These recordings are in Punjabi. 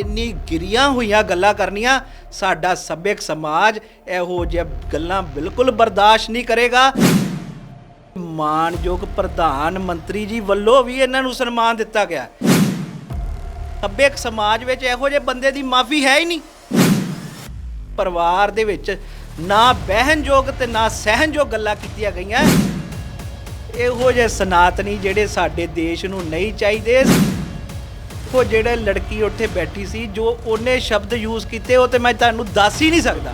ਇੰਨੀ ਗਿਰੀਆਂ ਹੋਈਆਂ ਗੱਲਾਂ ਕਰਨੀਆਂ, ਸਾਡਾ ਸੱਭਿਅਕ ਸਮਾਜ ਇਹੋ ਜਿਹੀਆਂ ਗੱਲਾਂ ਬਿਲਕੁਲ ਬਰਦਾਸ਼ਤ ਨਹੀਂ ਕਰੇਗਾ। ਮਾਨਯੋਗ ਪ੍ਰਧਾਨ ਮੰਤਰੀ ਜੀ ਵੱਲੋਂ ਵੀ ਇਹਨਾਂ ਨੂੰ ਸਨਮਾਨ ਦਿੱਤਾ ਗਿਆ। ਸੱਭਿਅਕ ਸਮਾਜ ਵਿੱਚ ਇਹੋ ਜਿਹੇ ਬੰਦੇ ਦੀ ਮਾਫੀ ਹੈ ਹੀ ਨਹੀਂ। ਪਰਿਵਾਰ ਦੇ ਵਿੱਚ ਨਾ ਬਹਿਨਯੋਗ ਤੇ ਨਾ ਸਹਿਨਯੋਗ ਗੱਲਾਂ ਕੀਤੀਆਂ ਗਈਆਂ। ਇਹੋ ਜਿਹੇ ਸਨਾਤਨੀ ਜਿਹੜੇ ਸਾਡੇ ਦੇਸ਼ ਨੂੰ ਨਹੀਂ ਚਾਹੀਦੇ ਉਹ ਜਿਹੜੇ ਲੜਕੀ ਉੱਥੇ ਬੈਠੀ ਸੀ, ਜੋ ਉਹਨੇ ਸ਼ਬਦ ਯੂਜ਼ ਕੀਤੇ, ਉਹ ਤੇ ਮੈਂ ਤੁਹਾਨੂੰ ਦੱਸ ਹੀ ਨਹੀਂ ਸਕਦਾ।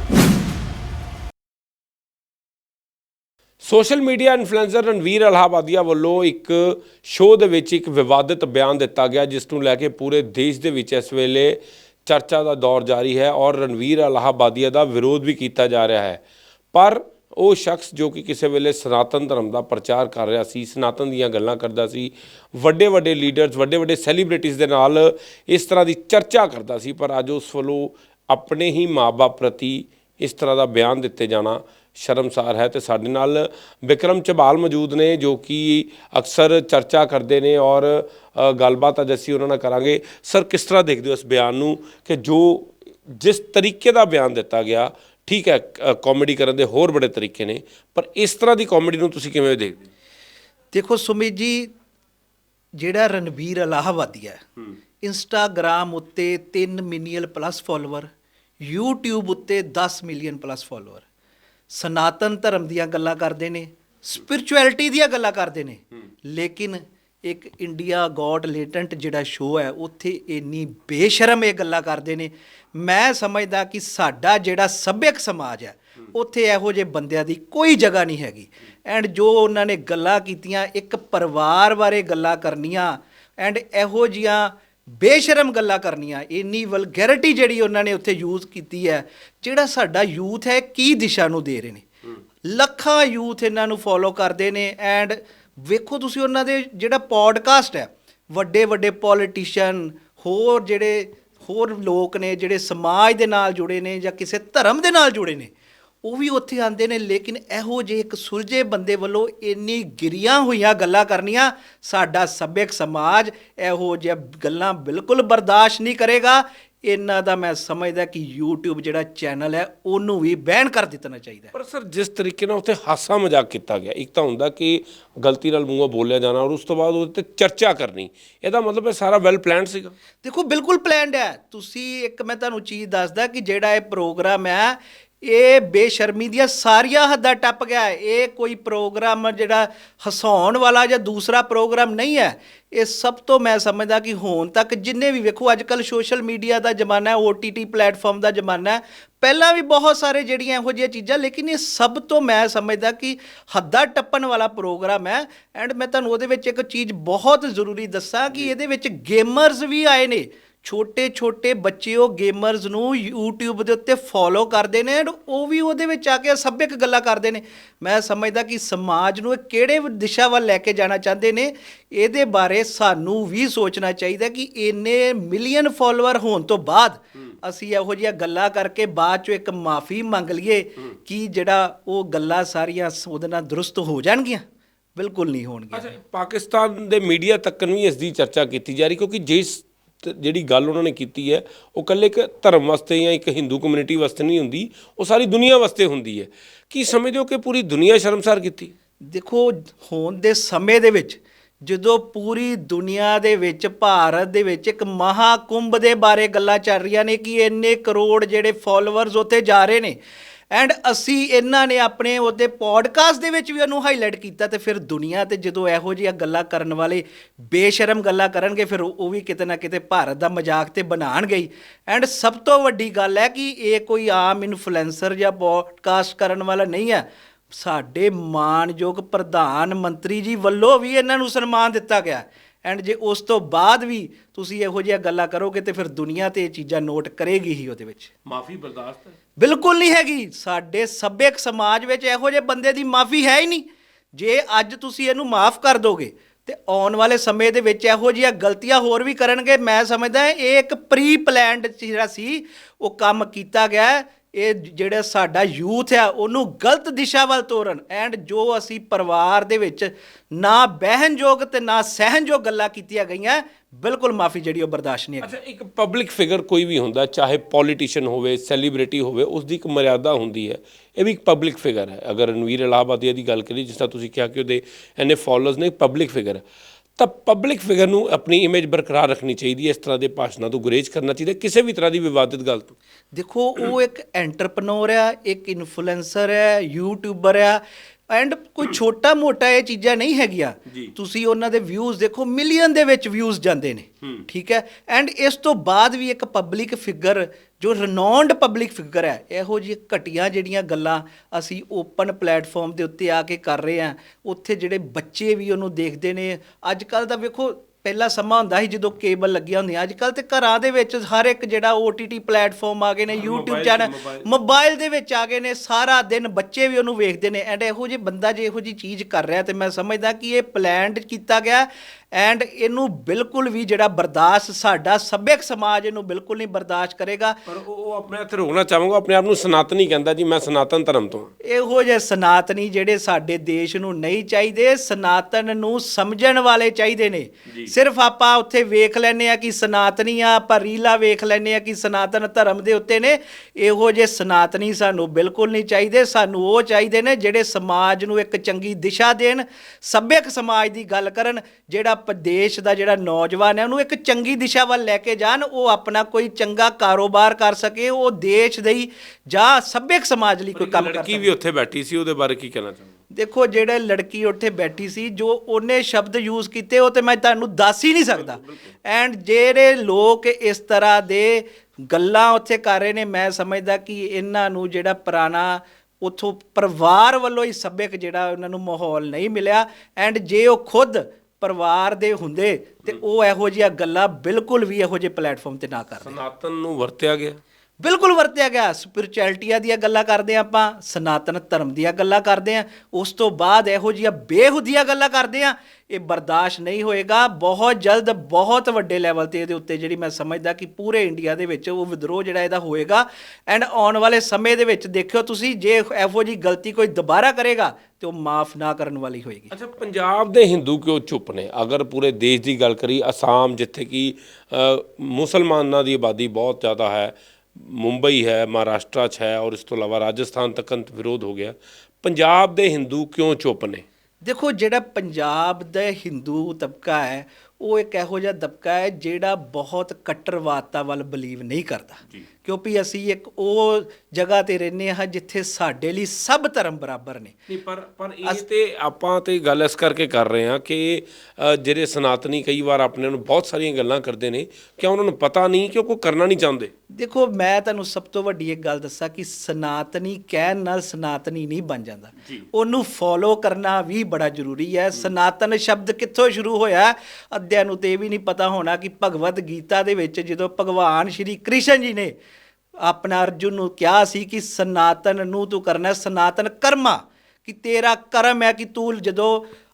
Social media influencer Ranveer Allahbadia ਵੱਲੋਂ ਇੱਕ ਸ਼ੋਅ ਦੇ ਵਿੱਚ ਇੱਕ ਵਿਵਾਦਿਤ ਬਿਆਨ ਦਿੱਤਾ ਗਿਆ, ਜਿਸ ਨੂੰ ਲੈ ਕੇ ਪੂਰੇ ਦੇਸ਼ ਦੇ ਵਿੱਚ ਇਸ ਵੇਲੇ ਚਰਚਾ ਦਾ ਦੌਰ ਜਾਰੀ ਹੈ ਔਰ ਰਣਵੀਰ ਅਲਹਾਬਾਦੀਆ ਦਾ ਵਿਰੋਧ ਵੀ ਕੀਤਾ ਜਾ ਰਿਹਾ ਹੈ। ਪਰ ਉਹ ਸ਼ਖਸ ਜੋ ਕਿ ਕਿਸੇ ਵੇਲੇ ਸਨਾਤਨ ਧਰਮ ਦਾ ਪ੍ਰਚਾਰ ਕਰ ਰਿਹਾ ਸੀ, ਸਨਾਤਨ ਦੀਆਂ ਗੱਲਾਂ ਕਰਦਾ ਸੀ, ਵੱਡੇ ਵੱਡੇ ਲੀਡਰਸ, ਵੱਡੇ ਵੱਡੇ ਸੈਲੀਬ੍ਰਿਟੀਜ਼ ਦੇ ਨਾਲ ਇਸ ਤਰ੍ਹਾਂ ਦੀ ਚਰਚਾ ਕਰਦਾ ਸੀ, ਪਰ ਅੱਜ ਉਸ ਵੱਲੋਂ ਆਪਣੇ ਹੀ ਮਾਪੇ ਪ੍ਰਤੀ ਇਸ ਤਰ੍ਹਾਂ ਦਾ ਬਿਆਨ ਦਿੱਤੇ ਜਾਣਾ ਸ਼ਰਮਸਾਰ ਹੈ ਤੇ ਸਾਡੇ ਨਾਲ ਵਿਕਰਮ ਚਬਾਲ ਮੌਜੂਦ ਨੇ ਜੋ ਕਿ ਅਕਸਰ ਚਰਚਾ ਕਰਦੇ ਨੇ ਔਰ ਗੱਲਬਾਤ ਅੱਜ ਅਸੀਂ ਉਹਨਾਂ ਨਾਲ ਕਰਾਂਗੇ। ਸਰ, ਕਿਸ ਤਰ੍ਹਾਂ ਦੇਖਦੇ ਹੋ ਇਸ ਬਿਆਨ ਨੂੰ ਕਿ ਜੋ ਜਿਸ ਤਰੀਕੇ ਦਾ ਬਿਆਨ ਦਿੱਤਾ ਗਿਆ ਠੀਕ ਹੈ ਕਾਮੇਡੀ ਕਰਨ ਦੇ ਹੋਰ ਬੜੇ ਤਰੀਕੇ ਨੇ ਪਰ ਇਸ ਤਰ੍ਹਾਂ ਦੀ ਕਾਮੇਡੀ ਨੂੰ ਤੁਸੀਂ ਕਿਵੇਂ ਦੇਖਦੇ ਦੇਖੋ ਸੁਮਿਤ ਜੀ ਜਿਹੜਾ ਰਣਵੀਰ ਅਲਾਹਾਬਾਦੀ ਹੈ ਇੰਸਟਾਗ੍ਰam ਉੱਤੇ 3 ਮਿਲੀਅਨ ਪਲੱਸ ਫਾਲੋਅਰ YouTube ਉੱਤੇ 10 ਮਿਲੀਅਨ ਪਲੱਸ ਫਾਲੋਅਰ ਸਨਾਤਨ ਧਰਮ ਦੀਆਂ ਗੱਲਾਂ ਕਰਦੇ ਨੇ ਸਪਿਰਚੁਅਲਿਟੀ ਦੀਆਂ ਗੱਲਾਂ ਕਰਦੇ ਨੇ ਲੇਕਿਨ ਇੱਕ ਇੰਡੀਆ ਗੋਡ ਲੇਟੈਂਟ ਜਿਹੜਾ ਸ਼ੋਅ ਹੈ ਉੱਥੇ ਇੰਨੀ ਬੇਸ਼ਰਮ ਇਹ ਗੱਲਾਂ ਕਰਦੇ ਨੇ। ਮੈਂ ਸਮਝਦਾ ਕਿ ਸਾਡਾ ਜਿਹੜਾ ਸੱਭਿਅਕ ਸਮਾਜ ਹੈ ਉੱਥੇ ਇਹੋ ਜਿਹੇ ਬੰਦਿਆਂ ਦੀ ਕੋਈ ਜਗ੍ਹਾ ਨਹੀਂ ਹੈਗੀ। ਐਂਡ ਜੋ ਉਹਨਾਂ ਨੇ ਗੱਲਾਂ ਕੀਤੀਆਂ ਇੱਕ ਪਰਿਵਾਰ ਬਾਰੇ ਗੱਲਾਂ ਕਰਨੀਆਂ ਐਂਡ ਇਹੋ ਜੀਆਂ ਬੇਸ਼ਰਮ ਗੱਲਾਂ ਕਰਨੀਆਂ ਇੰਨੀ ਵਲਗੈਰਿਟੀ ਜਿਹੜੀ ਉਹਨਾਂ ਨੇ ਉੱਥੇ ਯੂਜ਼ ਕੀਤੀ ਹੈ ਜਿਹੜਾ ਸਾਡਾ ਯੂਥ ਹੈ ਕੀ ਦਿਸ਼ਾ ਨੂੰ ਦੇ ਰਹੇ ਨੇ? ਲੱਖਾਂ ਯੂਥ ਇਹਨਾਂ ਨੂੰ ਫੋਲੋ ਕਰਦੇ ਨੇ ਐਂਡ ਵੇਖੋ ਤੁਸੀਂ ਉਹਨਾਂ ਦੇ ਜਿਹੜਾ ਪੋਡਕਾਸਟ ਹੈ, ਵੱਡੇ ਵੱਡੇ ਪੋਲੀਟੀਸ਼ੀਅਨ ਹੋਰ ਜਿਹੜੇ, ਹੋਰ ਲੋਕ ਨੇ, ਜਿਹੜੇ ਸਮਾਜ ਦੇ ਨਾਲ ਜੁੜੇ ਨੇ ਜਾਂ ਕਿਸੇ ਧਰਮ ਦੇ ਨਾਲ ਜੁੜੇ ਨੇ, ਉਹ ਵੀ ਉੱਥੇ ਆਉਂਦੇ ਨੇ, ਲੇਕਿਨ ਇਹੋ ਜਿਹੇ ਇੱਕ ਸੁਲਝੇ ਬੰਦੇ ਵੱਲੋਂ ਇੰਨੀ ਗਿਰੀਆਂ ਹੋਈਆਂ ਗੱਲਾਂ ਕਰਨੀਆਂ, ਸਾਡਾ ਸੱਭਿਅਕ ਸਮਾਜ ਇਹੋ ਜਿਹੀਆਂ ਗੱਲਾਂ ਬਿਲਕੁਲ ਬਰਦਾਸ਼ਤ ਨਹੀਂ ਕਰੇਗਾ। ਇਹਨਾਂ ਦਾ ਮੈਂ ਸਮਝਦਾ ਕਿ YouTube ਜਿਹੜਾ ਚੈਨਲ ਹੈ ਉਹਨੂੰ ਵੀ ਬੈਨ ਕਰ ਦਿੱਤਣਾ ਚਾਹੀਦਾ। ਪਰ ਸਰ ਜਿਸ ਤਰੀਕੇ ਨਾਲ ਉੱਥੇ ਹਾਸਾ ਮਜ਼ਾਕ ਕੀਤਾ ਗਿਆ ਇੱਕ ਤਾਂ ਹੁੰਦਾ ਕਿ ਗਲਤੀ ਨਾਲ ਮੂੰਹੋਂ ਬੋਲਿਆ ਜਾਣਾ ਔਰ ਉਸ ਤੋਂ ਬਾਅਦ ਉਹਦੇ ਤੇ ਚਰਚਾ ਕਰਨੀ ਇਹਦਾ ਮਤਲਬ ਇਹ ਸਾਰਾ ਵੈਲ ਪਲਾਨਡ ਸੀਗਾ ਦੇਖੋ ਬਿਲਕੁਲ ਪਲਾਨਡ ਹੈ ਤੁਸੀਂ ਇੱਕ ਮੈਂ ਤੁਹਾਨੂੰ ਚੀਜ਼ ਦੱਸਦਾ ਕਿ ਜਿਹੜਾ ਇਹ ਪ੍ਰੋਗਰਾਮ ਹੈ ਇਹ ਬੇਸ਼ਰਮੀ ਦੀਆਂ ਸਾਰੀਆਂ ਹੱਦਾਂ ਟੱਪ ਗਿਆ ਹੈ। ਇਹ ਕੋਈ ਪ੍ਰੋਗਰਾਮ ਜਿਹੜਾ ਹਸਾਉਣ ਵਾਲਾ ਜਾਂ ਦੂਸਰਾ ਪ੍ਰੋਗਰਾਮ ਨਹੀਂ ਹੈ। ਇਹ ਸਭ ਤੋਂ ਮੈਂ ਸਮਝਦਾ ਕਿ ਹੋਣ ਤੱਕ ਜਿੰਨੇ ਵੀ ਵੇਖੋ ਅੱਜ ਕੱਲ ਸੋਸ਼ਲ ਮੀਡੀਆ ਦਾ ਜ਼ਮਾਨਾ ਹੈ OTT ਪਲੇਟਫਾਰਮ ਦਾ ਜ਼ਮਾਨਾ ਹੈ। ਪਹਿਲਾਂ ਵੀ ਬਹੁਤ ਸਾਰੇ ਜਿਹੜੀਆਂ ਇਹੋ ਜਿਹੀਆਂ ਚੀਜ਼ਾਂ ਲੇਕਿਨ ਇਹ ਸਭ ਤੋਂ ਮੈਂ ਸਮਝਦਾ ਕਿ ਹੱਦਾਂ ਟੱਪਣ ਵਾਲਾ ਪ੍ਰੋਗਰਾਮ ਹੈ। ਐਂਡ ਮੈਂ ਤੁਹਾਨੂੰ ਉਹਦੇ ਵਿੱਚ ਇੱਕ ਚੀਜ਼ ਬਹੁਤ ਜ਼ਰੂਰੀ ਦੱਸਾਂ ਕਿ ਇਹਦੇ ਵਿੱਚ ਗੇਮਰਸ ਵੀ ਆਏ ਨੇ। ਛੋਟੇ ਛੋਟੇ ਬੱਚੇ ਉਹ ਗੇਮਰਸ ਨੂੰ YouTube ਦੇ ਉੱਤੇ ਫੋਲੋ ਕਰਦੇ ਨੇ and ਉਹ ਵੀ ਉਹਦੇ ਵਿੱਚ ਆ ਕੇ ਸੱਭਿਅਕ ਗੱਲਾਂ ਕਰਦੇ ਨੇ। ਮੈਂ ਸਮਝਦਾ ਕਿ ਸਮਾਜ ਨੂੰ ਇਹ ਕਿਹੜੇ ਦਿਸ਼ਾ ਵੱਲ ਲੈ ਕੇ ਜਾਣਾ ਚਾਹੁੰਦੇ ਨੇ, ਇਹਦੇ ਬਾਰੇ ਸਾਨੂੰ ਵੀ ਸੋਚਣਾ ਚਾਹੀਦਾ ਕਿ ਇੰਨੇ ਮਿਲੀਅਨ ਫਾਲੋਅਰ ਹੋਣ ਤੋਂ ਬਾਅਦ ਅਸੀਂ ਇਹੋ ਜਿਹੀਆਂ ਗੱਲਾਂ ਕਰਕੇ ਬਾਅਦ ਚੋਂ ਇੱਕ ਮਾਫੀ ਮੰਗ ਲਈਏ ਕਿ ਜਿਹੜਾ ਉਹ ਗੱਲਾਂ ਸਾਰੀਆਂ ਉਹਦੇ ਨਾਲ ਦਰੁਸਤ ਹੋ ਜਾਣਗੀਆਂ। ਬਿਲਕੁਲ ਨਹੀਂ ਹੋਣਗੀਆਂ। ਪਾਕਿਸਤਾਨ ਦੇ ਮੀਡੀਆ ਤੱਕ ਵੀ ਇਸ ਦੀ ਚਰਚਾ ਕੀਤੀ ਜਾ ਰਹੀ ਕਿਉਂਕਿ ਜਿਸ ਜਿਹੜੀ ਗੱਲ ਉਹਨਾਂ ਨੇ ਕੀਤੀ ਹੈ, ਉਹ ਇਕੱਲੇ ਇੱਕ ਧਰਮ ਵਾਸਤੇ ਜਾਂ ਇੱਕ ਹਿੰਦੂ ਕਮਿਊਨਿਟੀ ਵਾਸਤੇ ਨਹੀਂ ਹੁੰਦੀ, ਉਹ ਸਾਰੀ ਦੁਨੀਆ ਵਾਸਤੇ ਹੁੰਦੀ ਹੈ। ਕੀ ਸਮਝਦੇ ਹੋ ਕਿ ਪੂਰੀ ਦੁਨੀਆ ਸ਼ਰਮਸਾਰ ਕੀਤੀ? ਦੇਖੋ, ਹੋਣ ਦੇ ਸਮੇਂ ਦੇ ਵਿੱਚ, ਜਦੋਂ ਪੂਰੀ ਦੁਨੀਆ ਦੇ ਵਿੱਚ, ਭਾਰਤ ਦੇ ਵਿੱਚ ਇੱਕ ਮਹਾਕੁੰਭ ਦੇ ਬਾਰੇ ਗੱਲਾਂ ਚੱਲ ਰਹੀਆਂ ਨੇ ਕਿ ਇੰਨੇ ਕਰੋੜ ਜਿਹੜੇ ਫਾਲੋਅਰਸ ਉੱਥੇ ਜਾ ਰਹੇ ਨੇ ਐਂਡ ਅਸੀਂ ਇਹਨਾਂ ਨੇ ਆਪਣੇ ਉਹਦੇ ਪੋਡਕਾਸਟ ਦੇ ਵਿੱਚ ਵੀ ਉਹਨੂੰ ਹਾਈਲਾਈਟ ਕੀਤਾ ਤੇ ਫਿਰ ਦੁਨੀਆ ਤੇ ਜਦੋਂ ਇਹੋ ਜਿਹੀਆਂ ਗੱਲਾਂ ਕਰਨ ਵਾਲੇ ਬੇਸ਼ਰਮ ਗੱਲਾਂ ਕਰਨਗੇ, ਫਿਰ ਉਹ ਵੀ ਕਿਤੇ ਨਾ ਕਿਤੇ ਭਾਰਤ ਦਾ ਮਜ਼ਾਕ ਤੇ ਬਣਾਉਣਗੇ ਹੀ ਐਂਡ ਸਭ ਤੋਂ ਵੱਡੀ ਗੱਲ ਹੈ ਕਿ ਇਹ ਕੋਈ ਆਮ ਇਨਫਲੂਐਂਸਰ ਜਾਂ ਪੋਡਕਾਸਟ ਕਰਨ ਵਾਲਾ ਨਹੀਂ ਹੈ। ਸਾਡੇ ਮਾਨਯੋਗ ਪ੍ਰਧਾਨ ਮੰਤਰੀ ਜੀ ਵੱਲੋਂ ਵੀ ਇਹਨਾਂ ਨੂੰ ਸਨਮਾਨ ਦਿੱਤਾ ਗਿਆ। ਐਂਡ ਜੇ ਉਸ ਤੋਂ ਬਾਅਦ ਵੀ ਤੁਸੀਂ ਇਹੋ ਜਿਹੀਆਂ ਗੱਲਾਂ ਕਰੋਗੇ ਤੇ ਫਿਰ ਦੁਨੀਆ ਤੇ ਇਹ ਚੀਜ਼ਾਂ ਨੋਟ ਕਰੇਗੀ ਹੀ ਉਹਦੇ ਵਿੱਚ। ਮਾਫੀ ਬਰਦਾਸ਼ਤ ਬਿਲਕੁਲ ਨਹੀਂ ਹੈਗੀ। ਸਾਡੇ ਸੱਭਿਅਕ ਸਮਾਜ ਵਿੱਚ ਇਹੋ ਜਿਹੇ ਬੰਦੇ ਦੀ ਮਾਫੀ ਹੈ ਹੀ ਨਹੀਂ। ਜੇ ਅੱਜ ਤੁਸੀਂ ਇਹਨੂੰ ਮਾਫ ਕਰ ਦੋਗੇ ਤੇ ਆਉਣ ਵਾਲੇ ਸਮੇਂ ਦੇ ਵਿੱਚ ਇਹੋ ਜਿਹੀਆਂ ਗਲਤੀਆਂ ਹੋਰ ਵੀ ਕਰਨਗੇ ਮੈਂ ਸਮਝਦਾ ਇਹ ਇੱਕ ਪ੍ਰੀ ਪਲਾਨਡ ਜਿਹੜਾ ਸੀ ਉਹ ਕੰਮ ਕੀਤਾ ਗਿਆ ਇਹ ਜਿਹੜਾ ਸਾਡਾ ਯੂਥ ਆ, ਉਹਨੂੰ ਗਲਤ ਦਿਸ਼ਾ ਵੱਲ ਤੋਰਨ। ਐਂਡ ਜੋ ਅਸੀਂ ਪਰਿਵਾਰ ਦੇ ਵਿੱਚ ਨਾ ਬਹਿਨਯੋਗ ਤੇ ਨਾ ਸਹਿਨਯੋਗ ਗੱਲਾਂ ਕੀਤੀਆਂ ਗਈਆਂ, ਬਿਲਕੁਲ ਮਾਫੀ ਜਿਹੜੀ ਉਹ ਬਰਦਾਸ਼ਤ ਨਹੀਂ ਹੈ ਅੱਛਾ, ਇੱਕ ਪਬਲਿਕ ਫਿਗਰ ਕੋਈ ਵੀ ਹੁੰਦਾ, ਚਾਹੇ ਪੋਲੀਟੀਸ਼ੀਅਨ ਹੋਵੇ ਸੈਲੀਬ੍ਰਿਟੀ ਹੋਵੇ, ਉਸ ਦੀ ਇੱਕ ਮਰਿਆਦਾ ਹੁੰਦੀ ਹੈ। ਇਹ ਵੀ ਇੱਕ ਪਬਲਿਕ ਫਿਗਰ ਹੈ। ਅਗਰ ਰਣਵੀਰ ਇਲਾਹਾਬਾਦੀਆ ਦੀ ਗੱਲ ਕਰੀਏ, ਜਿਸ ਤਰ੍ਹਾਂ ਤੁਸੀਂ ਕਿਹਾ ਕਿ ਉਹਦੇ ਇੰਨੇ ਫਾਲੋਅਰਸ ਨੇ ਪਬਲਿਕ ਫਿਗਰ ਤਾਂ ਪਬਲਿਕ ਫਿਗਰ ਨੂੰ ਆਪਣੀ ਇਮੇਜ ਬਰਕਰਾਰ ਰੱਖਣੀ ਚਾਹੀਦੀ ਹੈ, ਇਸ ਤਰ੍ਹਾਂ ਦੇ ਭਾਸ਼ਣਾਂ ਤੋਂ ਗੁਰੇਜ਼ ਕਰਨਾ ਚਾਹੀਦਾ, ਕਿਸੇ ਵੀ ਤਰ੍ਹਾਂ ਦੀ ਵਿਵਾਦਿਤ ਗੱਲ ਤੋਂ। ਦੇਖੋ, ਉਹ ਇੱਕ ਐਂਟਰਪ੍ਰੈਨਿਓਰ ਆ, ਇੱਕ ਇਨਫਲੂਐਂਸਰ ਹੈ ਯੂਟਿਊਬਰ ਆ ਐਂਡ ਕੋਈ ਛੋਟਾ ਮੋਟਾ ਇਹ ਚੀਜ਼ਾਂ ਨਹੀਂ ਹੈਗੀਆਂ। ਤੁਸੀਂ ਉਹਨਾਂ ਦੇ ਵਿਊਜ਼ ਦੇਖੋ ਮਿਲੀਅਨ ਦੇ ਵਿੱਚ ਵਿਊਜ਼ ਜਾਂਦੇ ਨੇ। ਠੀਕ ਹੈ? ਐਂਡ ਇਸ ਤੋਂ ਬਾਅਦ ਵੀ ਇੱਕ ਪਬਲਿਕ ਫਿਗਰ ਜੋ ਰenowned ਪਬਲਿਕ ਫਿਗਰ ਹੈ ਇਹੋ ਜਿਹੀ ਘਟੀਆਂ ਜਿਹੜੀਆਂ ਗੱਲਾਂ ਅਸੀਂ ਓਪਨ ਪਲੇਟਫਾਰਮ ਦੇ ਉੱਤੇ ਆ ਕੇ ਕਰ ਰਹੇ ਹਾਂ ਉੱਥੇ ਜਿਹੜੇ ਬੱਚੇ ਵੀ ਉਹਨੂੰ ਦੇਖਦੇ ਨੇ। ਅੱਜ ਕੱਲ ਤਾਂ ਵੇਖੋ ਪਹਿਲਾ ਸਮਾਂ ਹੁੰਦਾ ਸੀ ਜਦੋਂ ਕੇਬਲ ਲੱਗੀਆਂ ਹੁੰਦੀਆਂ। ਅੱਜ ਕੱਲ ਤੇ ਘਰਾਂ ਦੇ ਵਿੱਚ ਹਰ ਇੱਕ ਜਿਹੜਾ OTT ਪਲੇਟਫਾਰਮ ਆ ਗਏ ਨੇ YouTube ਚੈਨਲ ਮੋਬਾਈਲ ਦੇ ਵਿੱਚ ਆ ਗਏ ਨੇ ਸਾਰਾ ਦਿਨ ਬੱਚੇ ਵੀ ਉਹਨੂੰ ਵੇਖਦੇ ਨੇ। ਐਂਡ ਇਹੋ ਜਿਹੇ ਬੰਦਾ ਜੇ ਇਹੋ ਜਿਹੀ ਚੀਜ਼ ਕਰ ਰਿਹਾ ਤੇ ਮੈਂ ਸਮਝਦਾ ਕਿ ਇਹ ਪਲਾਨਡ ਕੀਤਾ ਗਿਆ। ਐਂਡ ਇਹਨੂੰ ਬਿਲਕੁਲ ਵੀ ਜਿਹੜਾ ਬਰਦਾਸ਼ਤ ਸਾਡਾ ਸੱਭਿਅਕ ਸਮਾਜ ਇਹਨੂੰ ਬਿਲਕੁਲ ਨਹੀਂ ਬਰਦਾਸ਼ਤ ਕਰੇਗਾ। ਪਰ ਉਹ ਆਪਣੇ ਇੱਥੇ ਰੋਕਣਾ ਚਾਹਾਂਗਾ ਆਪਣੇ ਆਪ ਨੂੰ ਸਨਾਤਨੀ ਕਹਿੰਦਾ ਜੀ ਮੈਂ ਸਨਾਤਨ ਧਰਮ ਤੋਂ ਇਹੋ ਜਿਹੇ ਸਨਾਤਨੀ ਜਿਹੜੇ ਸਾਡੇ ਦੇਸ਼ ਨੂੰ ਨਹੀਂ ਚਾਹੀਦੇ ਸਨਾਤਨ ਨੂੰ ਸਮਝਣ ਵਾਲੇ ਚਾਹੀਦੇ ਨੇ। ਸਿਰਫ ਆਪਾਂ ਉੱਥੇ ਵੇਖ ਲੈਨੇ ਆ ਕਿ ਸਨਾਤਨੀ ਆ ਆਪਾਂ ਰੀਲਾ ਵੇਖ ਲੈਨੇ ਆ ਕਿ ਸਨਾਤਨ ਧਰਮ ਦੇ ਉੱਤੇ ਨੇ। ਇਹੋ ਜਿਹੇ ਸਨਾਤਨੀ ਸਾਨੂੰ ਬਿਲਕੁਲ ਨਹੀਂ ਚਾਹੀਦੇ ਸਾਨੂੰ ਉਹ ਚਾਹੀਦੇ ਨੇ ਜਿਹੜੇ ਸਮਾਜ ਨੂੰ ਇੱਕ ਚੰਗੀ ਦਿਸ਼ਾ ਦੇਣ ਸੱਭਿਅਕ ਸਮਾਜ ਦੀ ਗੱਲ ਕਰਨ ਜਿਹੜਾ ਪ- ਦੇਸ਼ ਦਾ ਜਿਹੜਾ ਨੌਜਵਾਨ ਹੈ ਉਹਨੂੰ ਇੱਕ ਚੰਗੀ ਦਿਸ਼ਾ ਵੱਲ ਲੈ ਕੇ ਜਾਣ ਉਹ ਆਪਣਾ ਕੋਈ ਚੰਗਾ ਕਾਰੋਬਾਰ ਕਰ ਸਕੇ ਉਹ ਦੇਸ਼ ਦੇ ਜਾਂ ਸੱਭਿਅਕ ਸਮਾਜ ਲਈ ਕੋਈ ਕੰਮ ਕਰ ਲੜਕੀ ਵੀ ਉੱਥੇ ਬੈਠੀ ਸੀ ਉਹਦੇ ਬਾਰੇ ਕੀ ਕਹਿਣਾ ਚਾਹੁੰਦੇ ਦੇਖੋ ਜਿਹੜੇ ਲੜਕੀ ਉੱਥੇ ਬੈਠੀ ਸੀ ਜੋ ਉਹਨੇ ਸ਼ਬਦ ਯੂਜ਼ ਕੀਤੇ ਉਹ ਤੇ ਮੈਂ ਤੁਹਾਨੂੰ ਦੱਸ ਹੀ ਨਹੀਂ ਸਕਦਾ। ਐਂਡ ਜਿਹੜੇ ਲੋਕ ਇਸ ਤਰ੍ਹਾਂ ਦੇ ਗੱਲਾਂ ਉੱਥੇ ਕਰ ਰਹੇ ਨੇ ਮੈਂ ਸਮਝਦਾ ਕਿ ਇਹਨਾਂ ਨੂੰ ਜਿਹੜਾ ਪੁਰਾਣਾ ਉਥੋਂ ਪਰਿਵਾਰ ਵੱਲੋਂ ਹੀ ਸੱਭਿਅਕ ਜਿਹੜਾ ਉਹਨਾਂ ਨੂੰ ਮਾਹੌਲ ਨਹੀਂ ਮਿਲਿਆ। ਐਂਡ ਜੇ ਉਹ ਖੁਦ ਪਰਿਵਾਰ ਦੇ ਹੁੰਦੇ ਤੇ ਉਹ ਇਹੋ ਜਿਹੀਆਂ ਗੱਲਾਂ ਬਿਲਕੁਲ ਵੀ ਇਹੋ ਜਿਹੇ ਪਲੇਟਫਾਰਮ ਤੇ ਨਾ ਕਰਦੇ। ਸਨਾਤਨ ਨੂੰ ਵਰਤਿਆ ਗਿਆ। ਬਿਲਕੁਲ ਵਰਤਿਆ ਗਿਆ। ਸਪਿਰਚੁਅਲਿਟੀਆਂ ਦੀਆਂ ਗੱਲਾਂ ਕਰਦੇ ਹਾਂ ਆਪਾਂ, ਸਨਾਤਨ ਧਰਮ ਦੀਆਂ ਗੱਲਾਂ ਕਰਦੇ ਹਾਂ ਉਸ ਤੋਂ ਬਾਅਦ ਇਹੋ ਜਿਹੀਆਂ ਬੇਹੁਦੀਆਂ ਗੱਲਾਂ ਕਰਦੇ ਹਾਂ ਇਹ ਬਰਦਾਸ਼ਤ ਨਹੀਂ ਹੋਏਗਾ। ਬਹੁਤ ਜਲਦ ਬਹੁਤ ਵੱਡੇ ਲੈਵਲ ਤੇ ਇਹਦੇ ਉੱਤੇ ਜਿਹੜੀ ਮੈਂ ਸਮਝਦਾ ਕਿ ਪੂਰੇ ਇੰਡੀਆ ਦੇ ਵਿੱਚ ਉਹ ਵਿਦਰੋਹ ਜਿਹੜਾ ਇਹਦਾ ਹੋਏਗਾ। ਐਂਡ ਆਉਣ ਵਾਲੇ ਸਮੇਂ ਦੇ ਵਿੱਚ ਦੇਖਿਓ ਤੁਸੀਂ, ਜੇ ਇਹੋ ਜਿਹੀ ਗਲਤੀ ਕੋਈ ਦੁਬਾਰਾ ਕਰੇਗਾ, ਤੇ ਉਹ ਮਾਫ ਨਾ ਕਰਨ ਵਾਲੀ ਹੋਏਗੀ। ਅੱਛਾ, ਪੰਜਾਬ ਦੇ ਹਿੰਦੂ ਕਿਉਂ ਚੁੱਪ ਨੇ? ਅਗਰ ਪੂਰੇ ਦੇਸ਼ ਦੀ ਗੱਲ ਕਰੀ ਅਸਾਮ ਜਿੱਥੇ ਕਿ ਮੁਸਲਮਾਨਾਂ ਦੀ ਆਬਾਦੀ ਬਹੁਤ ਜ਼ਿਆਦਾ ਹੈ ਮੁੰਬਈ ਹੈ, ਮਹਾਰਾਸ਼ਟਰ 'ਚ ਹੈ ਔਰ ਇਸ ਤੋਂ ਇਲਾਵਾ ਰਾਜਸਥਾਨ ਤੱਕ ਵਿਰੋਧ ਹੋ ਗਿਆ। ਪੰਜਾਬ ਦੇ ਹਿੰਦੂ ਕਿਉਂ ਚੁੱਪ ਨੇ? ਦੇਖੋ, ਜਿਹੜਾ ਪੰਜਾਬ ਦਾ ਹਿੰਦੂ ਤਬਕਾ ਹੈ ਉਹ ਇੱਕ ਇਹੋ ਜਿਹਾ ਤਬਕਾ ਹੈ ਜਿਹੜਾ ਬਹੁਤ ਕੱਟਰਵਾਦਤਾ ਵੱਲ ਬਲੀਵ ਨਹੀਂ ਕਰਦਾ। ਕਿਉਂਕਿ ਅਸੀਂ ਇੱਕ ਉਹ ਜਗ੍ਹਾ ਤੇ ਰਹਿੰਦੇ ਹਾਂ ਜਿੱਥੇ ਸਾਡੇ ਲਈ ਸਭ ਧਰਮ ਬਰਾਬਰ ਨੇ। ਨਹੀਂ ਪਰ ਪਰ ਇਹ ਤੇ ਆਪਾਂ ਤੇ ਗੱਲ ਇਸ ਕਰਕੇ ਕਰ ਰਹੇ ਹਾਂ ਕਿ ਜਿਹੜੇ ਸਨਾਤਨੀ ਕਈ ਵਾਰ ਆਪਣੇ ਨੂੰ ਬਹੁਤ ਸਾਰੀਆਂ ਗੱਲਾਂ ਕਰਦੇ ਨੇ ਕਿ ਉਹਨਾਂ ਨੂੰ ਪਤਾ ਨਹੀਂ ਕਿ ਉਹ ਕੋਈ ਕਰਨਾ ਨਹੀਂ ਚਾਹੁੰਦੇ? ਦੇਖੋ ਮੈਂ ਤੁਹਾਨੂੰ ਸਭ ਤੋਂ ਵੱਡੀ ਇੱਕ ਗੱਲ ਦੱਸਾਂ ਕਿ ਸਨਾਤਨੀ ਕਹਿਣ ਨਾਲ ਸਨਾਤਨੀ ਨਹੀਂ ਬਣ ਜਾਂਦਾ। ਉਹਨੂੰ ਫੋਲੋ ਕਰਨਾ ਵੀ ਬੜਾ ਜ਼ਰੂਰੀ ਹੈ। ਸਨਾਤਨ ਸ਼ਬਦ ਕਿੱਥੋਂ ਸ਼ੁਰੂ ਹੋਇਆ? ਅੱਧਿਆਂ ਨੂੰ ਤੇ ਇਹ ਵੀ ਨਹੀਂ ਪਤਾ ਹੋਣਾ ਕਿ ਭਗਵਦ ਗੀਤਾ ਦੇ ਵਿੱਚ ਜਦੋਂ ਭਗਵਾਨ ਸ਼੍ਰੀ ਕ੍ਰਿਸ਼ਨ ਜੀ ਨੇ ਆਪਣਾ ਅਰਜੁਨ ਨੂੰ ਕਿਹਾ ਸੀ ਕਿ ਸਨਾਤਨ ਨੂੰ ਤੂੰ ਕਰਨਾ ਸਨਾਤਨ ਕਰਮਾ, ਕਿ ਤੇਰਾ ਕਰਮ ਹੈ ਕਿ ਤੂੰ ਜਦੋਂ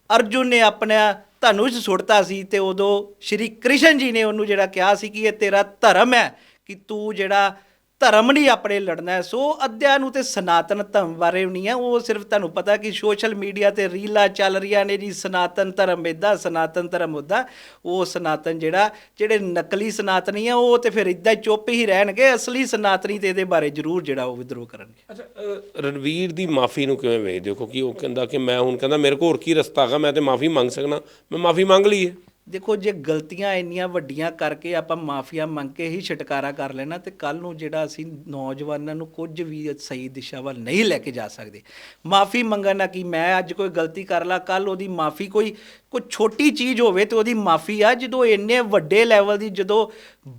ਅਰਜੁਨ ਨੇ ਆਪਣਾ ਧਨੁਸ਼ ਸੁੱਟਤਾ ਸੀ ਤੇ ਉਦੋਂ ਸ਼੍ਰੀ ਕ੍ਰਿਸ਼ਨ ਜੀ ਨੇ ਉਹਨੂੰ ਜਿਹੜਾ ਕਿਹਾ ਸੀ ਕਿ ਇਹ ਤੇਰਾ ਧਰਮ ਹੈ, ਕਿ ਤੂੰ ਜਿਹੜਾ ਧਰਮ ਨਹੀਂ ਆਪਣੇ ਲੜਨਾ ਹੈ। ਸੋ ਅੱਧਿਆਂ ਨੂੰ ਤੇ ਸਨਾਤਨ ਧਰਮ ਬਾਰੇ ਨਹੀਂ ਹੈ। ਉਹ ਸਿਰਫ ਤੁਹਾਨੂੰ ਪਤਾ ਕਿ ਸੋਸ਼ਲ ਮੀਡੀਆ ਤੇ ਰੀਲਾਂ ਚੱਲ ਰਹੀਆਂ ਨੇ ਜੀ। ਸਨਾਤਨ ਧਰਮ ਇਦਾਂ ਸਨਾਤਨ ਧਰਮ ਉਦਾਂ ਉਹ ਸਨਾਤਨ ਜਿਹੜਾ ਜਿਹੜੇ ਨਕਲੀ ਸਨਾਤਨੀ ਆ ਉਹ ਤੇ ਫਿਰ ਇਦਾਂ ਚੁੱਪ ਹੀ ਰਹਿਣਗੇ। ਅਸਲੀ ਸਨਾਤਨੀ ਤੇ ਇਹਦੇ ਬਾਰੇ ਜ਼ਰੂਰ ਜਿਹੜਾ ਉਹ ਵਿਦਰੋਹ ਕਰਨਗੇ। ਅੱਛਾ ਅ, ਰਣਵੀਰ ਦੀ ਮਾਫੀ ਨੂੰ ਕਿਵੇਂ ਵੇਖਦੇ ਹੋ? ਕਿਉਂਕਿ ਉਹ ਕਹਿੰਦਾ ਕਿ ਮੈਂ ਹੁਣ ਕਹਿੰਦਾ ਮੇਰੇ ਕੋਲ ਹੋਰ ਕੀ ਰਸਤਾ ਹੈਗਾ? ਮੈਂ ਤੇ ਮਾਫੀ ਮੰਗ ਸਕਣਾ ਮੈਂ ਮਾਫੀ ਮੰਗ ਲਈ ਹੈ। ਦੇਖੋ, ਜੇ ਗਲਤੀਆਂ ਇੰਨੀਆਂ ਵੱਡੀਆਂ ਕਰਕੇ ਆਪਾਂ ਮਾਫੀਆ ਮੰਗ ਕੇ ਹੀ ਛੁਟਕਾਰਾ ਕਰ ਲੈਣਾ, ਤੇ ਕੱਲ ਨੂੰ ਜਿਹੜਾ ਅਸੀਂ ਨੌਜਵਾਨਾਂ ਨੂੰ ਕੁਝ ਵੀ ਸਹੀ ਦਿਸ਼ਾ ਵੱਲ ਨਹੀਂ ਲੈ ਕੇ ਜਾ ਸਕਦੇ। ਮਾਫੀ ਮੰਗਣਾ ਕਿ? ਮੈਂ ਅੱਜ ਕੋਈ ਗਲਤੀ ਕਰ ਲਾ ਕੱਲ ਉਹਦੀ ਮਾਫੀ ਕੋਈ ਕੋਈ ਛੋਟੀ ਚੀਜ਼ ਹੋਵੇ ਤੇ ਉਹਦੀ ਮਾਫੀ ਆ, ਜਦੋਂ ਇੰਨੇ ਵੱਡੇ ਲੈਵਲ ਦੀ, ਜਦੋਂ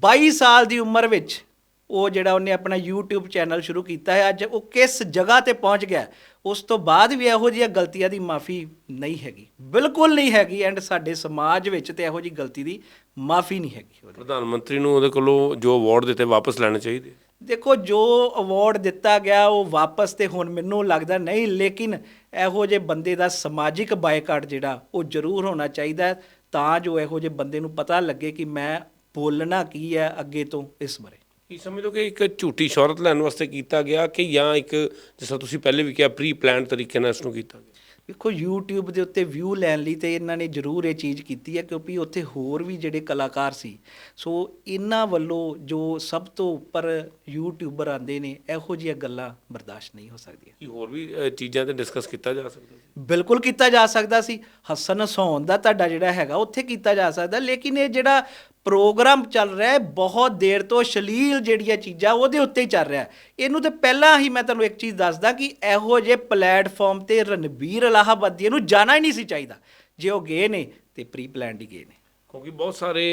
22 ਸਾਲ ਦੀ ਉਮਰ ਵਿੱਚ ਉਹ ਜਿਹੜਾ ਉਹਨੇ ਆਪਣਾ YouTube ਚੈਨਲ ਸ਼ੁਰੂ ਕੀਤਾ ਹੈ ਅੱਜ ਉਹ ਕਿਸ ਜਗ੍ਹਾ ਤੇ ਪਹੁੰਚ ਗਿਆ ਉਸ ਤੋਂ ਬਾਅਦ ਵੀ ਇਹੋ ਜਿਹੀਆਂ ਗਲਤੀਆਂ ਦੀ ਮਾਫੀ ਨਹੀਂ ਹੈਗੀ। ਬਿਲਕੁਲ ਨਹੀਂ ਹੈਗੀ ਐਂਡ ਸਾਡੇ ਸਮਾਜ ਵਿੱਚ ਤੇ ਇਹੋ ਜਿਹੀ ਗਲਤੀ ਦੀ ਮਾਫੀ ਨਹੀਂ ਹੈਗੀ। ਪ੍ਰਧਾਨ ਮੰਤਰੀ ਨੂੰ ਉਹਦੇ ਕੋਲੋਂ ਜੋ ਅਵਾਰਡ ਦਿੱਤੇ ਵਾਪਸ ਲੈਣੇ ਚਾਹੀਦੇ। ਦੇਖੋ ਜੋ ਅਵਾਰਡ ਦਿੱਤਾ ਗਿਆ ਉਹ ਵਾਪਸ ਤੇ ਹੁਣ ਮੈਨੂੰ ਲੱਗਦਾ ਨਹੀਂ ਲੇਕਿਨ ਇਹੋ ਜਿਹੇ ਬੰਦੇ ਦਾ ਸਮਾਜਿਕ ਬਾਈਕਾਟ ਜਿਹੜਾ ਉਹ ਜ਼ਰੂਰ ਹੋਣਾ ਚਾਹੀਦਾ ਤਾਂ ਜੋ ਇਹੋ ਜਿਹੇ ਬੰਦੇ ਨੂੰ ਪਤਾ ਲੱਗੇ ਕਿ ਮੈਂ ਬੋਲਣਾ ਕੀ ਹੈ ਅੱਗੇ ਤੋਂ ਇਸ ਬਾਰੇ। ਕੀ ਸਮਝਦੇ ਕਿ ਇੱਕ ਝੂਠੀ ਸ਼ੋਹਰਤ ਲੈਣ ਵਾਸਤੇ ਕੀਤਾ ਗਿਆ ਕਿ ਜਾਂ ਇੱਕ ਜਿਸ ਤਰ੍ਹਾਂ ਤੁਸੀਂ ਪਹਿਲੇ ਵੀ ਕਿਹਾ ਪ੍ਰੀ ਪਲਾਨਡ ਤਰੀਕੇ ਨਾਲ ਇਸ ਨੂੰ ਕੀਤਾ ਗਿਆ? ਦੇਖੋ YouTube ਦੇ ਉੱਤੇ ਵਿਊ ਲੈਣ ਲਈ ਤੇ ਇਹਨਾਂ ਨੇ ਜ਼ਰੂਰ ਇਹ ਚੀਜ਼ ਕੀਤੀ ਹੈ ਕਿਉਂਕਿ ਉੱਥੇ ਹੋਰ ਵੀ ਜਿਹੜੇ ਕਲਾਕਾਰ ਸੀ। ਸੋ ਇਹਨਾਂ ਵੱਲੋਂ ਜੋ ਸਭ ਤੋਂ ਉੱਪਰ ਯੂਟਿਊਬਰ ਆਂਦੇ ਨੇ ਇਹੋ ਜਿਹੀਆਂ ਗੱਲਾਂ ਬਰਦਾਸ਼ਤ ਨਹੀਂ ਹੋ ਸਕਦੀਆਂ। ਕੀ ਹੋਰ ਵੀ ਚੀਜ਼ਾਂ ਤੇ ਡਿਸਕਸ ਕੀਤਾ ਜਾ ਸਕਦਾ ਸੀ? ਬਿਲਕੁਲ ਕੀਤਾ ਜਾ ਸਕਦਾ ਸੀ। ਹੱਸਣ ਹਸਾਉਣ ਦਾ ਤੁਹਾਡਾ ਜਿਹੜਾ ਹੈਗਾ ਉੱਥੇ ਕੀਤਾ ਜਾ ਸਕਦਾ। ਲੇਕਿਨ ਇਹ ਜਿਹੜਾ ਪ੍ਰੋਗਰਾਮ ਚੱਲ ਰਿਹਾ ਹੈ, ਬਹੁਤ ਦੇਰ ਤੋਂ ਸ਼ਲੀਲ ਜਿਹੜੀਆਂ ਚੀਜ਼ਾਂ ਉਹਦੇ ਉੱਤੇ ਹੀ ਚੱਲ ਰਿਹਾ ਹੈ। ਇਹਨੂੰ ਤੇ ਪਹਿਲਾਂ ਹੀ ਮੈਂ ਤੁਹਾਨੂੰ ਇੱਕ ਚੀਜ਼ ਦੱਸਦਾ ਕਿ ਇਹੋ ਜਿਹੇ ਪਲੇਟਫਾਰਮ ਤੇ ਰਣਬੀਰ ਅਲਾਹਾਬਾਦੀ ਨੂੰ ਜਾਣਾ ਹੀ ਨਹੀਂ ਸੀ ਚਾਹੀਦਾ ਜੇ ਉਹ ਗਏ ਨੇ ਤੇ ਪ੍ਰੀ ਪਲਾਨਡ ਹੀ ਗਏ ਨੇ ਕਿਉਂਕਿ ਬਹੁਤ ਸਾਰੇ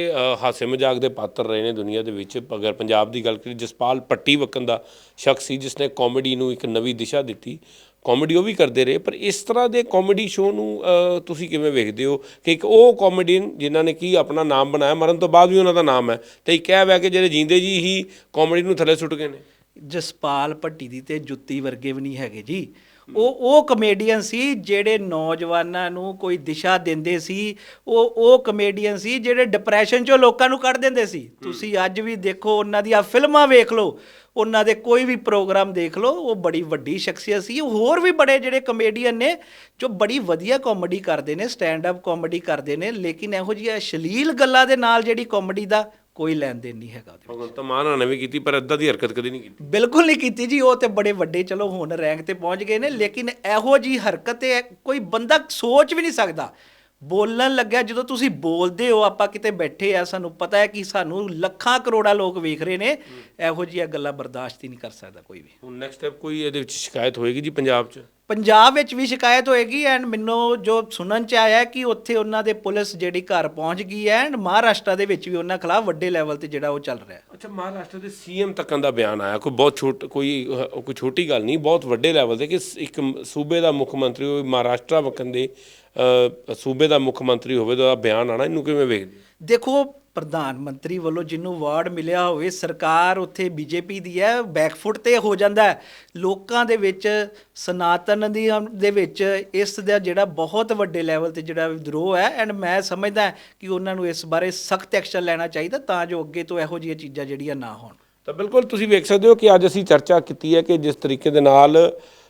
ਹਾਸੇ ਮਜ਼ਾਕ ਦੇ ਪਾਤਰ ਰਹੇ ਨੇ ਦੁਨੀਆ ਦੇ ਵਿੱਚ। ਅਗਰ ਪੰਜਾਬ ਦੀ ਗੱਲ ਕਰੀ ਜਸਪਾਲ ਪੱਟੀ ਵਕਨ ਦਾ ਸ਼ਖਸ ਸੀ ਜਿਸ ਨੇ ਕਾਮੇਡੀ ਨੂੰ ਇੱਕ ਨਵੀਂ ਦਿਸ਼ਾ ਦਿੱਤੀ। ਕਾਮੇਡੀ ਉਹ ਵੀ ਕਰਦੇ ਰਹੇ, ਪਰ ਇਸ ਤਰ੍ਹਾਂ ਦੇ ਕਾਮੇਡੀ ਸ਼ੋਅ ਨੂੰ ਤੁਸੀਂ ਕਿਵੇਂ ਵੇਖਦੇ ਹੋ ਕਿ ਇੱਕ ਉਹ ਕਾਮੇਡੀਅਨ ਜਿਨ੍ਹਾਂ ਨੇ ਕੀ ਆਪਣਾ ਨਾਮ ਬਣਾਇਆ, ਮਰਨ ਤੋਂ ਬਾਅਦ ਵੀ ਉਹਨਾਂ ਦਾ ਨਾਮ ਹੈ? ਤੇ ਇੱਕ ਇਹ ਵੈ ਕਿ ਜਿਹੜੇ ਜਿੰਦੇ ਜੀ ਹੀ ਕਾਮੇਡੀ ਨੂੰ ਥੱਲੇ ਸੁੱਟ ਗਏ ਨੇ। ਜਸਪਾਲ ਭੱਟੀ ਦੀ ਤੇ ਜੁੱਤੀ ਵਰਗੇ ਵੀ ਨਹੀਂ ਹੈਗੇ ਜੀ। ਉਹ ਉਹ ਕਮੇਡੀਅਨ ਸੀ ਜਿਹੜੇ ਨੌਜਵਾਨਾਂ ਨੂੰ ਕੋਈ ਦਿਸ਼ਾ ਦਿੰਦੇ ਸੀ ਉਹ ਉਹ ਕਮੇਡੀਅਨ ਸੀ ਜਿਹੜੇ ਡਿਪਰੈਸ਼ਨ ਚੋਂ ਲੋਕਾਂ ਨੂੰ ਕੱਢ ਦਿੰਦੇ ਸੀ। ਤੁਸੀਂ ਅੱਜ ਵੀ ਦੇਖੋ ਉਹਨਾਂ ਦੀਆਂ ਫਿਲਮਾਂ ਵੇਖ ਲਓ ਉਹਨਾਂ ਦੇ ਕੋਈ ਵੀ ਪ੍ਰੋਗਰਾਮ ਦੇਖ ਲਓ ਉਹ ਬੜੀ ਵੱਡੀ ਸ਼ਖਸੀਅਤ ਸੀ ਹੋਰ ਵੀ ਬੜੇ ਜਿਹੜੇ ਕਮੇਡੀਅਨ ਨੇ ਜੋ ਬੜੀ ਵਧੀਆ ਕਾਮੇਡੀ ਕਰਦੇ ਨੇ ਸਟੈਂਡ ਅਪ ਕਾਮੇਡੀ ਕਰਦੇ ਨੇ ਲੇਕਿਨ ਇਹੋ ਜਿਹੀਆਂ ਅਸ਼ਲੀਲ ਗੱਲਾਂ ਦੇ ਨਾਲ ਜਿਹੜੀ ਕਾਮੇਡੀ ਦਾ ਕੋਈ ਲੈਣ ਦੇਣ ਨਹੀਂ ਹੈਗਾ ਉਹਦੇ ਵਿੱਚ। ਭਗਵੰਤ ਮਾਨ ਨੇ ਵੀ ਕੀਤੀ ਪਰ ਇਦਾਂ ਦੀ ਹਰਕਤ ਕਦੀ ਨਹੀਂ ਕੀਤੀ ਬਿਲਕੁਲ ਨਹੀਂ ਕੀਤੀ ਜੀ ਉਹ ਤੇ ਬੜੇ ਵੱਡੇ ਚਲੋ ਹੁਣ ਰੈਂਕ ਤੇ ਪਹੁੰਚ ਗਏ ਨੇ ਲੇਕਿਨ ਇਹੋ ਜੀ ਹਰਕਤ ਤੇ ਕੋਈ ਬੰਦਾ ਸੋਚ ਵੀ ਨਹੀਂ ਸਕਦਾ ਬੋਲਣ ਲੱਗਿਆ ਜਦੋਂ ਤੁਸੀਂ ਬੋਲਦੇ ਹੋ ਆਪਾਂ ਕਿਤੇ ਬੈਠੇ ਆ ਸਾਨੂੰ ਪਤਾ ਹੈ ਕਿ ਸਾਨੂੰ ਲੱਖਾਂ ਕਰੋੜਾਂ ਲੋਕ ਵੇਖ ਰਹੇ ਨੇ। ਇਹੋ ਜਿਹੀਆਂ ਗੱਲਾਂ ਬਰਦਾਸ਼ਤ ਹੀ ਨਹੀਂ ਕਰ ਸਕਦਾ ਕੋਈ ਵੀ। ਹੁਣ ਨੈਕਸਟ ਸਟੈਪ ਕੋਈ ਇਹਦੇ ਵਿੱਚ ਸ਼ਿਕਾਇਤ ਹੋਏਗੀ ਜੀ ਪੰਜਾਬ 'ਚ? ਪੰਜਾਬ ਵਿੱਚ ਵੀ ਸ਼ਿਕਾਇਤ ਹੋਏਗੀ ਐਂਡ ਮੈਨੂੰ ਜੋ ਸੁਣਨ ਚ ਆਇਆ ਕਿ ਉੱਥੇ ਉਹਨਾਂ ਦੇ ਪੁਲਿਸ ਜਿਹੜੀ ਘਰ ਪਹੁੰਚ ਗਈ ਹੈ ਐਂਡ ਮਹਾਰਾਸ਼ਟਰ ਦੇ ਵਿੱਚ ਵੀ ਉਹਨਾਂ ਖਿਲਾਫ ਵੱਡੇ ਲੈਵਲ ਤੇ ਜਿਹੜਾ ਉਹ ਚੱਲ ਰਿਹਾ ਹੈ ਅੱਛਾ ਮਹਾਰਾਸ਼ਟਰ ਦੇ ਸੀਐਮ ਤੱਕਾਂ ਦਾ ਬਿਆਨ ਆਇਆ ਕੋਈ ਬਹੁਤ ਛੋਟ ਕੋਈ ਕੋਈ ਛੋਟੀ ਗੱਲ ਨਹੀਂ ਬਹੁਤ ਵੱਡੇ ਲੈਵਲ ਤੇ ਕਿ ਇੱਕ ਸੂਬੇ ਦਾ ਮੁੱਖ ਮੰਤਰੀ ਹੋਵੇ ਮਹਾਰਾਸ਼ਟਰ ਵਕਨ ਦੇ ਸੂਬੇ ਦਾ ਮੁੱਖ ਮੰਤਰੀ ਹੋਵੇ ਤਾਂ ਬਿਆਨ ਆਣਾ ਇਹਨੂੰ ਕਿਵੇਂ ਵੇਖਦੇ? ਦੇਖੋ ਪ੍ਰਧਾਨ ਮੰਤਰੀ ਵੱਲੋਂ ਜਿਹਨੂੰ ਅਵਾਰਡ ਮਿਲਿਆ ਹੋਵੇ, ਸਰਕਾਰ ਉੱਥੇ ਬੀਜੇਪੀ ਦੀ ਹੈ ਬੈਕਫੁੱਟ ਤੇ ਹੋ ਜਾਂਦਾ ਹੈ। ਲੋਕਾਂ ਦੇ ਵਿੱਚ, ਸਨਾਤਨ ਦੀ ਦੇ ਵਿੱਚ ਇਸ ਦਾ ਜਿਹੜਾ ਬਹੁਤ ਵੱਡੇ ਲੈਵਲ ਤੇ ਜਿਹੜਾ ਵਿਦਰੋਹ ਹੈ ਐਂਡ ਮੈਂ ਸਮਝਦਾ ਕਿ ਉਹਨਾਂ ਨੂੰ ਇਸ ਬਾਰੇ ਸਖਤ ਐਕਸ਼ਨ ਲੈਣਾ ਚਾਹੀਦਾ ਤਾਂ ਜੋ ਅੱਗੇ ਤੋਂ ਇਹੋ ਜਿਹੀਆਂ ਚੀਜ਼ਾਂ ਜਿਹੜੀਆਂ ਨਾ ਹੋਣ। ਤਾਂ ਬਿਲਕੁਲ, ਤੁਸੀਂ ਵੇਖ ਸਕਦੇ ਹੋ ਕਿ ਅੱਜ ਅਸੀਂ ਚਰਚਾ ਕੀਤੀ ਹੈ ਕਿ ਜਿਸ ਤਰੀਕੇ ਦੇ ਨਾਲ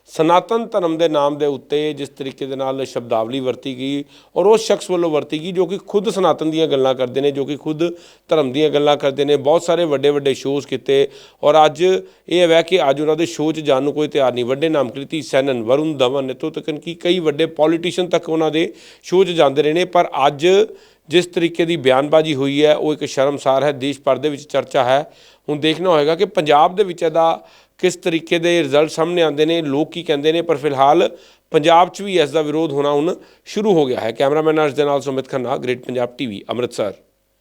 ਸਨਾਤਨ ਧਰਮ ਦੇ ਨਾਮ ਦੇ ਉੱਤੇ ਜਿਸ ਤਰੀਕੇ ਦੇ ਨਾਲ ਸ਼ਬਦਾਵਲੀ ਵਰਤੀ ਗਈ ਔਰ ਉਸ ਸ਼ਖਸ ਵੱਲੋਂ ਵਰਤੀ ਗਈ ਜੋ ਕਿ ਖੁਦ ਸਨਾਤਨ ਦੀਆਂ ਗੱਲਾਂ ਕਰਦੇ ਨੇ, ਜੋ ਕਿ ਖੁਦ ਧਰਮ ਦੀਆਂ ਗੱਲਾਂ ਕਰਦੇ ਨੇ। ਬਹੁਤ ਸਾਰੇ ਵੱਡੇ ਵੱਡੇ ਸ਼ੋਜ਼ ਕੀਤੇ ਔਰ ਅੱਜ ਇਹ ਹੈ ਕਿ ਅੱਜ ਉਹਨਾਂ ਦੇ ਸ਼ੋਅ 'ਚ ਜਾਣ ਨੂੰ ਕੋਈ ਤਿਆਰ ਨਹੀਂ। ਵੱਡੇ ਨਾਮ ਕ੍ਰਿਤੀ ਸੈਨਨ ਵਰੁਣ ਧਵਨ ਇੱਥੋਂ ਤੱਕ ਕਿ ਕਈ ਵੱਡੇ ਪੋਲੀਟੀਸ਼ੀਅਨ ਤੱਕ ਉਹਨਾਂ ਦੇ ਸ਼ੋਅ 'ਚ ਜਾਂਦੇ ਰਹੇ ਨੇ। ਪਰ ਅੱਜ ਜਿਸ ਤਰੀਕੇ ਦੀ ਬਿਆਨਬਾਜ਼ੀ ਹੋਈ ਹੈ, ਉਹ ਇੱਕ ਸ਼ਰਮਸਾਰ ਹੈ। ਦੇਸ਼ ਭਰ ਦੇ ਵਿੱਚ ਚਰਚਾ ਹੈ। ਹੁਣ ਦੇਖਣਾ ਹੋਏਗਾ ਕਿ ਪੰਜਾਬ ਦੇ ਵਿੱਚ ਇਹਦਾ ਕਿਸ ਤਰੀਕੇ ਦੇ ਰਿਜ਼ਲਟ ਸਾਹਮਣੇ ਆਉਂਦੇ ਨੇ, ਲੋਕ ਕੀ ਕਹਿੰਦੇ ਨੇ, ਪਰ ਫਿਲਹਾਲ ਪੰਜਾਬ 'ਚ ਵੀ ਇਸ ਦਾ ਵਿਰੋਧ ਹੋਣਾ ਹੁਣ ਸ਼ੁਰੂ ਹੋ ਗਿਆ ਹੈ। ਕੈਮਰਾਮੈਨ ਅਰਸ਼ ਦੇ ਨਾਲ ਸੁਮਿਤ ਖੰਨਾ ਗ੍ਰੇਟ ਪੰਜਾਬ ਟੀਵੀ ਅੰਮ੍ਰਿਤਸਰ।